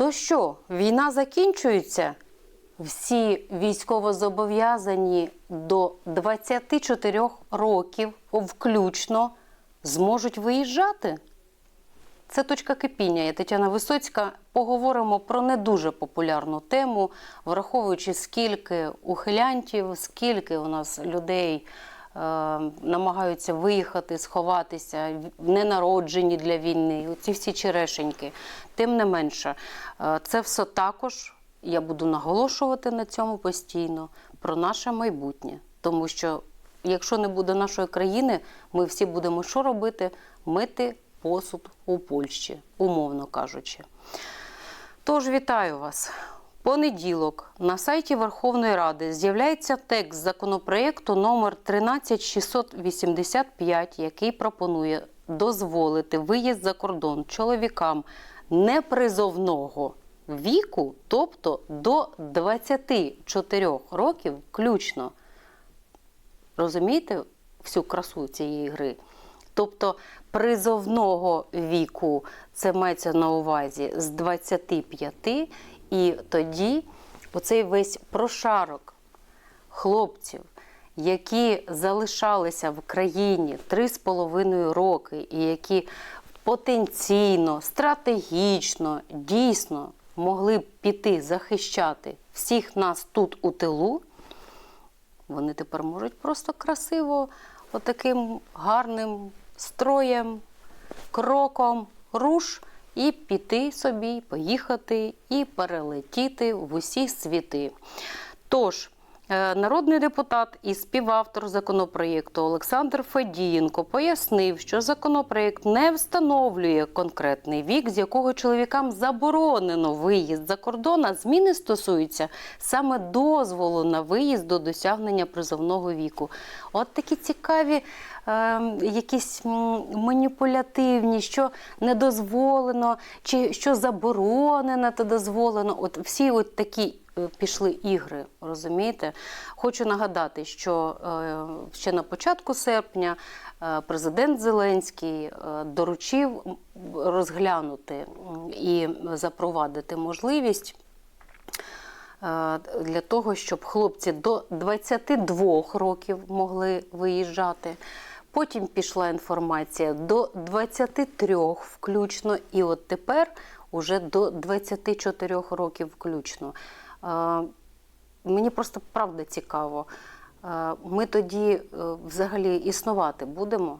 То що, війна закінчується? Всі військовозобов'язані до 24 років включно зможуть виїжджати? Це точка кипіння. Я Тетяна Висоцька. Поговоримо про не дуже популярну тему, враховуючи, скільки ухилянтів, скільки у нас людей намагаються виїхати, сховатися, ненароджені для війни. Ці всі черешеньки. Тим не менше, е, це все також. Я буду наголошувати на цьому постійно про наше майбутнє, тому що якщо не буде нашої країни, ми всі будемо що робити? Мити посуд у Польщі, умовно кажучи. Tож вітаю вас. Понеділок на сайті Верховної Ради з'являється текст законопроєкту номер 13685, який пропонує дозволити виїзд за кордон чоловікам непризовного віку, тобто до 24 років включно. Розумієте всю красу цієї гри? Тобто призовного віку це мається на увазі з 25, і тоді оцей весь прошарок хлопців, які залишалися в країні 3,5 роки, і які потенційно, стратегічно, дійсно могли б піти захищати всіх нас тут у тилу, вони тепер можуть просто красиво, отаким гарним строєм, кроком, руш і піти собі, поїхати і перелетіти в усі світи. Тож, е, народний депутат і співавтор законопроєкту Олександр Федієнко пояснив, що законопроєкт не встановлює конкретний вік, з якого чоловікам заборонено виїзд за кордон, а зміни стосуються саме дозволу на виїзд до досягнення призовного віку. От такі цікаві. Е, Якісь маніпулятивні, що не дозволено, чи що заборонено, то дозволено. От всі от такі е, пішли ігри, розумієте? Хочу нагадати, що е, ще на початку серпня е, президент Зеленський доручив розглянути і запровадити можливість для того, щоб хлопці до 22 років могли виїжджати. Потім пішла інформація до 23 включно, і от тепер уже до 24 років включно. Е, Мені просто правда цікаво. Е, Ми тоді е, взагалі існувати будемо?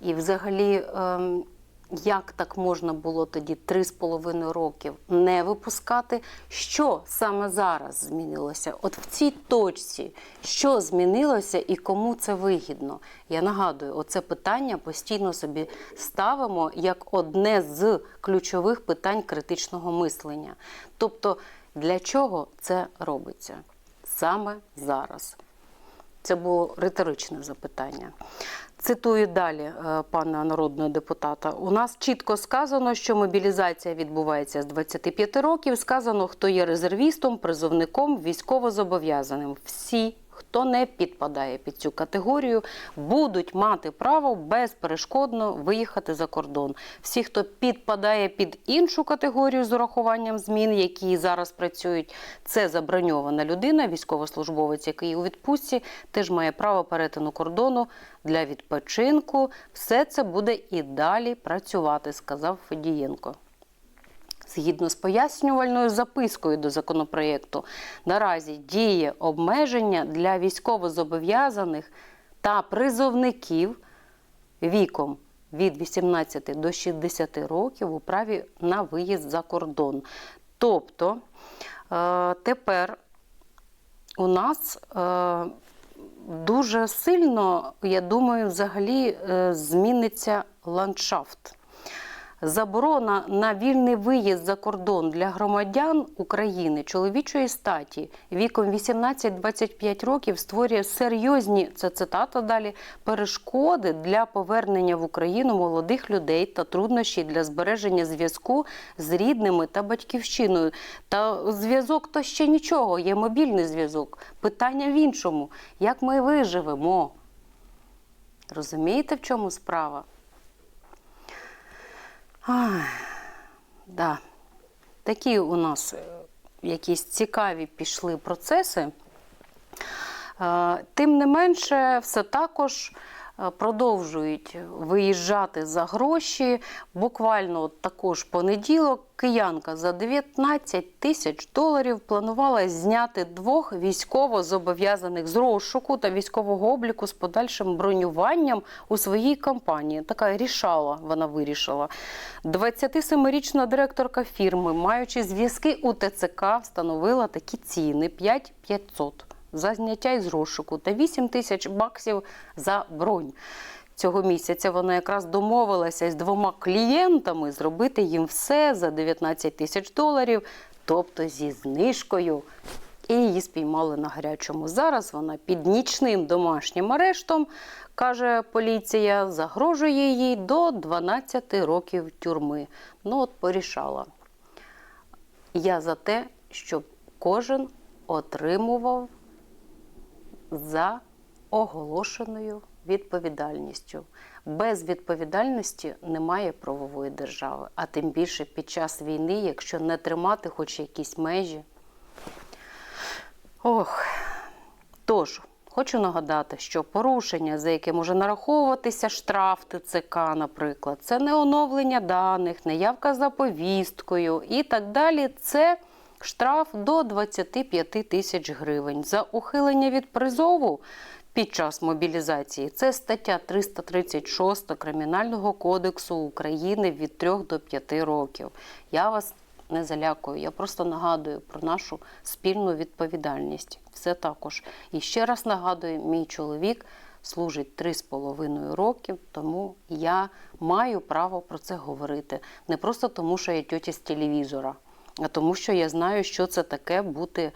І взагалі, ем, як так можна було тоді 3,5 років не випускати? Що саме зараз змінилося? От в цій точці, що змінилося і кому це вигідно? Я нагадую, оце питання постійно собі ставимо як одне з ключових питань критичного мислення. Тобто, для чого це робиться саме зараз? Це було риторичне запитання. Цитую далі е, пана народного депутата. У нас чітко сказано, що мобілізація відбувається з 25 років. Сказано, хто є резервістом, призовником, військовозобов'язаним. Всі, хто не підпадає під цю категорію, будуть мати право безперешкодно виїхати за кордон. Всі, хто підпадає під іншу категорію з урахуванням змін, які зараз працюють, це заброньована людина, військовослужбовець, який у відпустці, теж має право перетину кордону для відпочинку. Все це буде і далі працювати, сказав Федієнко. Згідно з пояснювальною запискою до законопроєкту, наразі діє обмеження для військовозобов'язаних та призовників віком від 18 до 60 років у праві на виїзд за кордон. Тобто е, тепер у нас е, дуже сильно, я думаю, взагалі е, зміниться ландшафт. Заборона на вільний виїзд за кордон для громадян України чоловічої статі віком 18-25 років створює серйозні це цитата далі перешкоди для повернення в Україну молодих людей та труднощі для збереження зв'язку з рідними та батьківщиною. Та зв'язок то ще нічого, є мобільний зв'язок. Питання в іншому: як ми виживемо? Розумієте, в чому справа? Ах, да. Такі у нас е, якісь цікаві пішли процеси. Е, Тим не менше, все також продовжують виїжджати за гроші. Буквально от також понеділок киянка за 19 тисяч доларів планувала зняти двох військово-зобов'язаних з розшуку та військового обліку з подальшим бронюванням у своїй компанії. Така рішала, вона вирішила. 27-річна директорка фірми, маючи зв'язки у ТЦК, встановила такі ціни 5500 за зняття із розшуку та 8 тисяч баксів за бронь. Цього місяця вона якраз домовилася із двома клієнтами зробити їм все за 19 тисяч доларів, тобто зі знижкою. І її спіймали на гарячому. Зараз вона під нічним домашнім арештом, каже поліція, загрожує їй до 12 років тюрми. Ну от порішала. Я за те, щоб кожен отримував за оголошеною відповідальністю. Без відповідальності немає правової держави, а тим більше під час війни, якщо не тримати хоч якісь межі. Ох. Тож, хочу нагадати, що порушення, за яке може нараховуватися штраф ТЦК, наприклад, це не оновлення даних, не явка за повісткою і так далі. Це штраф до 25 тисяч гривень. За ухилення від призову під час мобілізації це стаття 336 Кримінального кодексу України від 3 до 5 років. Я вас не залякую, я просто нагадую про нашу спільну відповідальність. Все також. І ще раз нагадую, мій чоловік служить 3,5 років, тому я маю право про це говорити. Не просто тому, що я тьотя з телевізора, тому, що я знаю, що це таке бути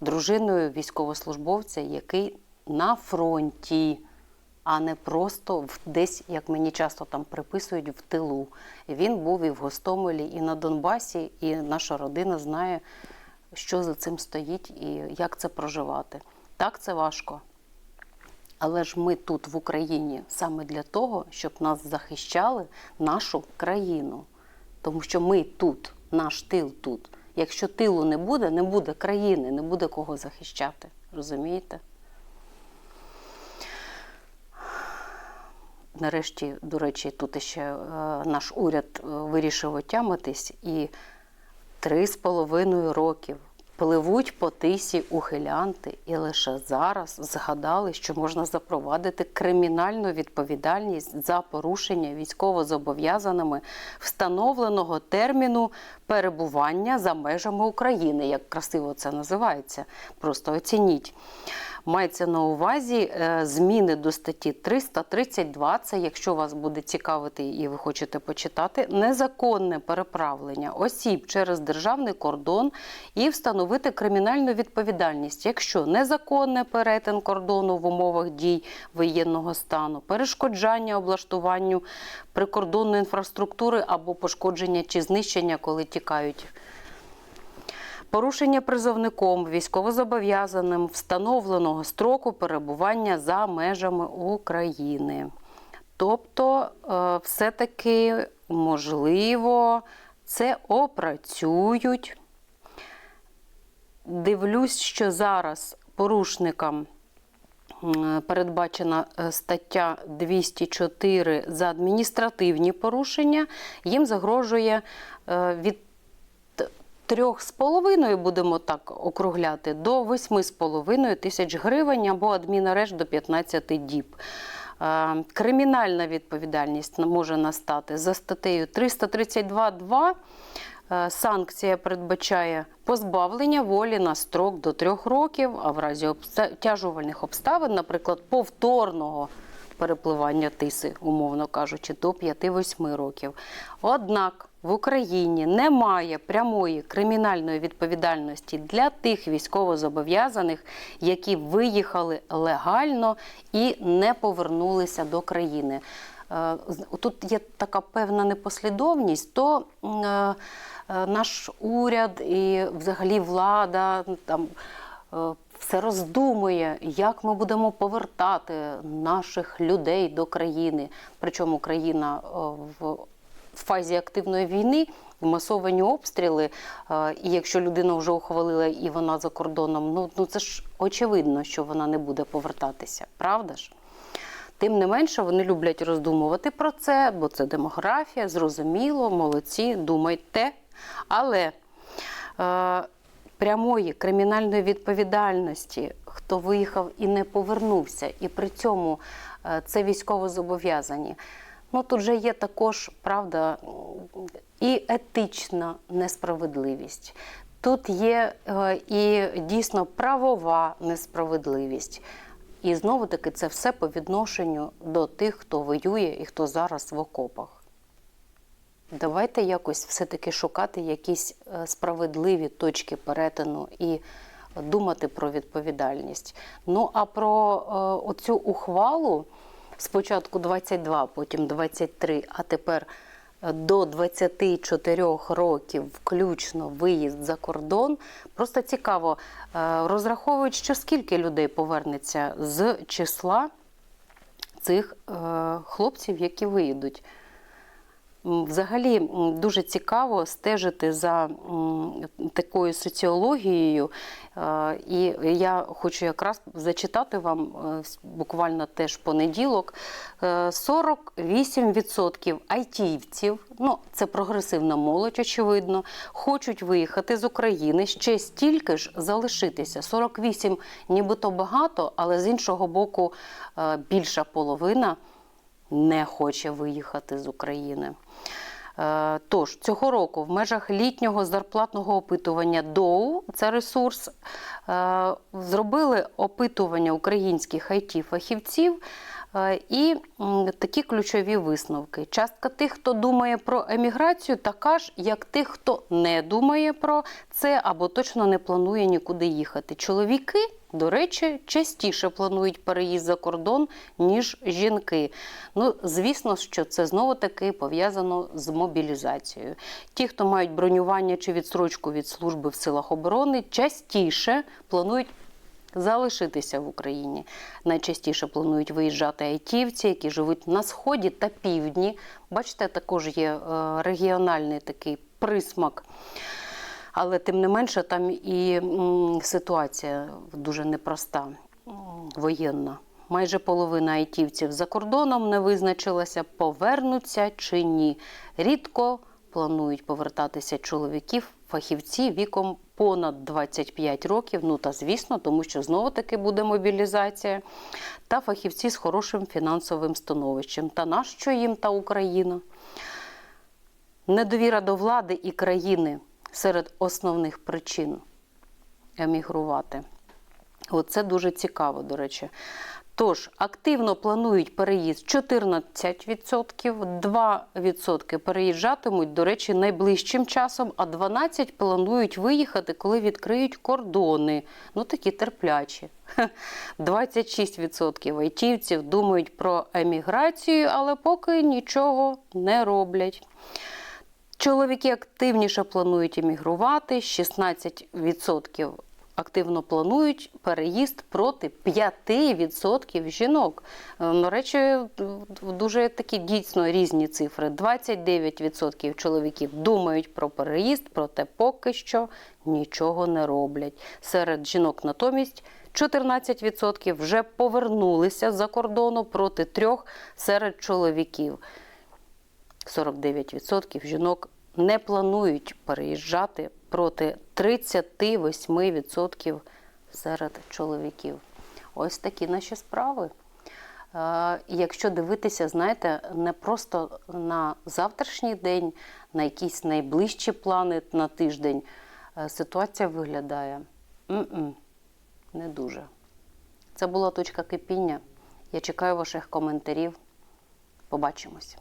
дружиною військовослужбовця, який на фронті, а не просто десь, як мені часто там приписують, в тилу. Він був і в Гостомелі, і на Донбасі, і наша родина знає, що за цим стоїть і як це проживати. Так, це важко. Але ж ми тут в Україні саме для того, щоб нас захищали нашу країну. Тому що ми тут, наш тил тут. Якщо тилу не буде, не буде країни, не буде кого захищати. Розумієте? Нарешті, до речі, тут ще е, наш уряд е, вирішив отямитись і три з половиною років пливуть по тисі ухилянти, і лише зараз згадали, що можна запровадити кримінальну відповідальність за порушення військовозобов'язаними встановленого терміну перебування за межами України, як красиво це називається. Просто оцініть. Мається на увазі е, зміни до статті 332. Це, якщо вас буде цікавити і ви хочете почитати, незаконне переправлення осіб через державний кордон і встановити кримінальну відповідальність, якщо незаконне перетин кордону в умовах дій воєнного стану, перешкоджання облаштуванню прикордонної інфраструктури або пошкодження чи знищення, коли тікають Порушення призовником військовозобов'язаним встановленого строку перебування за межами України. Тобто, е, все-таки можливо, це опрацюють. Дивлюсь, що зараз порушникам передбачена е, стаття 204 за адміністративні порушення. Їм загрожує е, від трьох з половиною будемо так округляти до восьми з половиною тисяч гривень або адмінарешт до 15 діб. Е, Кримінальна відповідальність може настати за статтею 332.2. Е, Санкція передбачає позбавлення волі на строк до трьох років, а в разі обтяжувальних обставин, наприклад, повторного перепливання тиси, умовно кажучи, до 5-8 років. Однак в Україні немає прямої кримінальної відповідальності для тих військовозобов'язаних, які виїхали легально і не повернулися до країни. Е, Тут є така певна непослідовність, то е, е, наш уряд і взагалі влада там все роздумує, як ми будемо повертати наших людей до країни. Причому країна е, в фазі активної війни масовані обстріли, е, і якщо людина вже ухвалила і вона за кордоном, ну, ну це ж очевидно, що вона не буде повертатися, правда ж? Тим не менше, вони люблять роздумувати про це, бо це демографія, зрозуміло, молодці, думайте. Але е, прямої кримінальної відповідальності, хто виїхав і не повернувся, і при цьому е, це військово зобов'язані. Ну тут же є також правда і етична несправедливість. Тут є е, і дійсно правова несправедливість. І знову таки це все по відношенню до тих, хто воює і хто зараз в окопах. Давайте якось все-таки шукати якісь е, справедливі точки перетину і думати про відповідальність. Ну а про е, оцю ухвалу спочатку 22, потім 23, а тепер е, до 24 років включно виїзд за кордон. Просто цікаво, розраховують, що скільки людей повернеться з числа цих хлопців, які виїдуть. Взагалі дуже цікаво стежити за такою соціологією. Е, І я хочу якраз зачитати вам е, буквально теж понеділок. Е, 48% айтівців, ну це прогресивна молодь, очевидно, хочуть виїхати з України. Ще стільки ж залишитися. 48 нібито багато, але з іншого боку, е, більша половина не хоче виїхати з України. Е, Тож цього року в межах літнього зарплатного опитування ДОУ, це ресурс, е, зробили опитування українських it фахівців е, і такі ключові висновки. Частка тих, хто думає про еміграцію, така ж, як тих, хто не думає про це або точно не планує нікуди їхати. Чоловіки до речі, частіше планують переїзд за кордон, ніж жінки. Ну, звісно, що це знову таки пов'язано з мобілізацією. Ті, хто мають бронювання чи відстрочку від служби в силах оборони, частіше планують залишитися в Україні. Найчастіше планують виїжджати айтівці, які живуть на сході та півдні. Бачите, також є е, регіональний такий присмак. Але тим не менше, там і ситуація дуже непроста, воєнна. Майже половина айтівців за кордоном не визначилася, повернуться чи ні. Рідко планують повертатися чоловіків, фахівці віком понад 25 років. Ну та звісно, тому що знову таки буде мобілізація. Та фахівці з хорошим фінансовим становищем. Та нащо їм та Україна? Недовіра до влади і країни серед основних причин емігрувати. Оце дуже цікаво, до речі. Тож, активно планують переїзд 14%, 2% переїжджатимуть, до речі, найближчим часом, а 12% планують виїхати, коли відкриють кордони. Ну, такі терплячі. 26% айтівців думають про еміграцію, але поки нічого не роблять. Чоловіки активніше планують емігрувати, 16% активно планують переїзд проти 5% жінок. Е, До речі, дуже такі дійсно різні цифри. 29% чоловіків думають про переїзд, проте поки що нічого не роблять. Серед жінок натомість 14% вже повернулися з-за кордону проти 3% серед чоловіків. 49% жінок не планують переїжджати проти 38% серед чоловіків. Ось такі наші справи. Е, Якщо дивитися, знаєте, не просто на завтрашній день, на якісь найближчі плани на тиждень, е, ситуація виглядає м-м, не дуже. Це була точка кипіння. Я чекаю ваших коментарів. Побачимось.